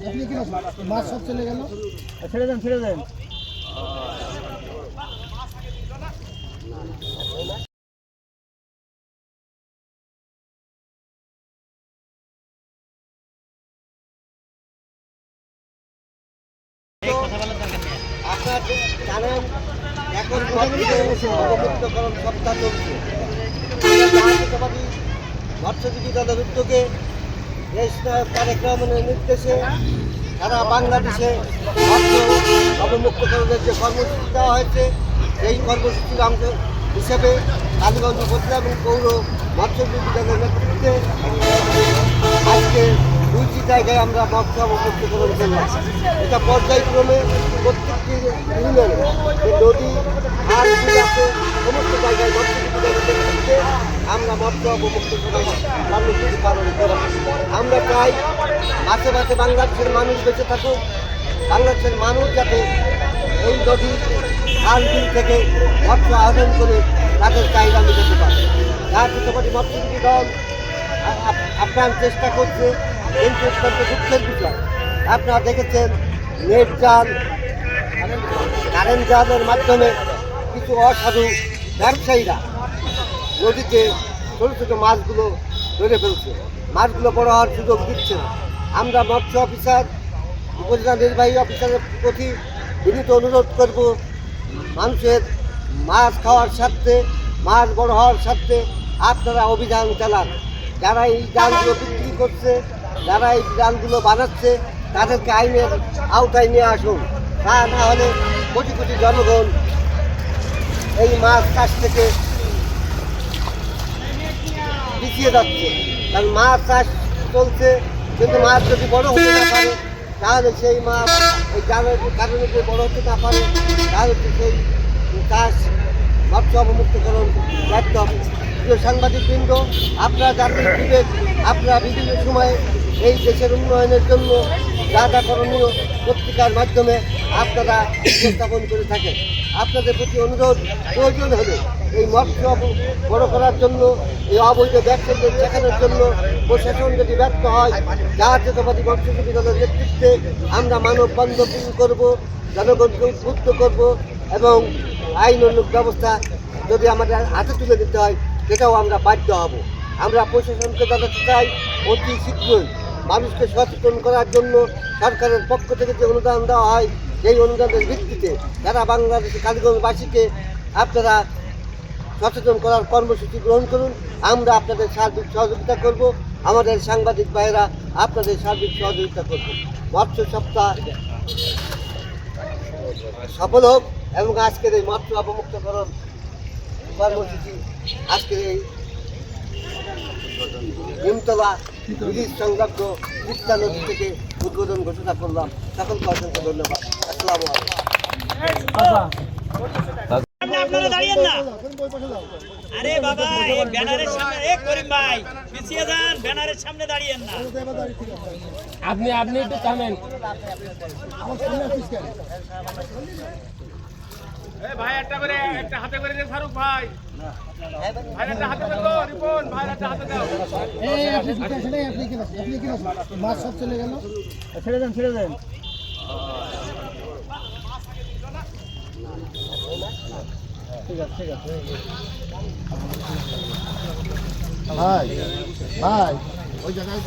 আপনি কি মাছ সব চলে গেল? ছেড়ে দেন ছেড়ে দেন। আপনার জানেন এখন অবমুক্তকরণ সপ্তাহ চলছে। মৎস্যজীবী দলের উদ্যোগে স্নায়ক কার্যক্রমের নির্দেশে সারা বাংলাদেশে মৎস্য অবমুক্তকরণের যে কর্মসূচি দেওয়া হয়েছে, সেই কর্মসূচির অংশ হিসেবে কালীগঞ্জ উপজেলা এবং পৌর মৎস্যজীবী দলের নেতৃত্বে আজকে দুইটি জায়গায় আমরা মৎস্য অবমুক্তকরণ করলাম এটা পর্যায়ক্রমে প্রত্যেকটি ইউনিয়নে নদী আছে, সমস্ত জায়গায় দলের নেতৃত্বে আমরা পালন করি, আমরা চাই মাসে মাসে বাংলাদেশের মানুষ বেঁচে থাকুক, বাংলাদেশের মানুষ যাতে এই নদী খাল বিল থেকে মৎস্য আহরণ করে তাদের চাহিদা মেটাতে পারে। জাতীয়তাবাদী মৎস্যজীবী দল আ- আপ- আপ্রাণ চেষ্টা করছে কিন্তু অত্যন্ত দুঃখের বিষয়। আপনারা দেখেছেন, নেট জাল, কারেন্ট জালের মাধ্যমে কিছু অসাধু ব্যবসায়ীরা নদীতে ছোটো ছোটো মাছগুলো ধরে ফেলছে। মাছগুলো বড় হওয়ার সুযোগ দিচ্ছে না। আমরা মৎস্য অফিসার, উপজেলা নির্বাহী অফিসারের প্রতি বিনীত অনুরোধ করব, মানুষের মাছ খাওয়ার স্বার্থে, মাছ বড় হওয়ার স্বার্থে আপনারা অভিযান চালান। যারা এই জালগুলো বিক্রি করছে, যারা এই জালগুলো বানাচ্ছে, তাদেরকে আইনের আওতায় নিয়ে আসুন। তা না হলে কোটি কোটি জনগণ এই মাছ চাষ থেকে পিছিয়ে যাচ্ছে। কারণ মাছ চাষ চলছে, কিন্তু মাছ যদি বড় হতে না পারে, তাহলে সেই মাছ এই জালের কারণে যদি বড় হতে না পারে, তাহলে সেই চাষ মৎস্য অবমুক্তকরণ ব্যর্থ হবে। প্রিয় সাংবাদিকবৃন্দ, আপনারা জাতির বিবেক আপনারা বিভিন্ন সময়ে এই দেশের উন্নয়নের জন্য যা যা করণীয় পত্রিকার মাধ্যমে আপনারা উপস্থাপন করে থাকেন। আপনাদের প্রতি অনুরোধ, প্রয়োজন হলে এই মৎস্য বড় করার জন্য, এই অবৈধ ব্যবসাদের ঠেকানোর জন্য প্রশাসন যদি ব্যর্থ হয়, জাতীয়তাবাদী মৎস্যজীবী দলের নেতৃত্বে আমরা মানববন্ধন করব, জনগণকে উদ্বুদ্ধ করব এবং আইন অনুক ব্যবস্থা যদি আমাদের হাতে তুলে দিতে হয়, সেটাও আমরা বাধ্য হব। আমরা প্রশাসনকে জানাতে চাই, অতি শীঘ্রই মানুষকে সচেতন করার জন্য সরকারের পক্ষ থেকে যে অনুদান দেওয়া হয় সেই অনুদানের ভিত্তিতে যারা বাংলাদেশে কালীগঞ্জবাসীকে আপনারা সচেতন করার কর্মসূচি গ্রহণ করুন, আমরা আপনাদের সার্বিক সহযোগিতা করব, আমাদের সাংবাদিক ভাইয়েরা আপনাদের সার্বিক সহযোগিতা করব। মৎস্য সপ্তাহ সফল হোক এবং আজকের এই মৎস্য অবমুক্তকরণ কর্মসূচি, আজকের এই নিমতলা ব্রিজ সংলগ্ন নদী থেকে উদ্বোধন ঘোষণা করলাম। সকলকে অসংখ্য ধন্যবাদ। আসসালামু আলাইকুম। আপনারা দাঁড়িয়েন না। আরে বাবা এই ব্যানারের সামনে এ করিম ভাই পিছিয়ে যান ব্যানারের সামনে দাঁড়িয়েন না। আপনি আপনি একটু থামেন। ভাই একটা করে একটা হাতে করে দে শাহরুখ ভাই। ভাই একটা হাতে দাও রিপন ভাই একটা হাতে দাও। এই আপনি কি আসলে আপনি কি আপনি কি মাছ সব চলে গেল। ছেড়ে দেন ছেড়ে দেন। ভাই ভাই ওই জায়গায়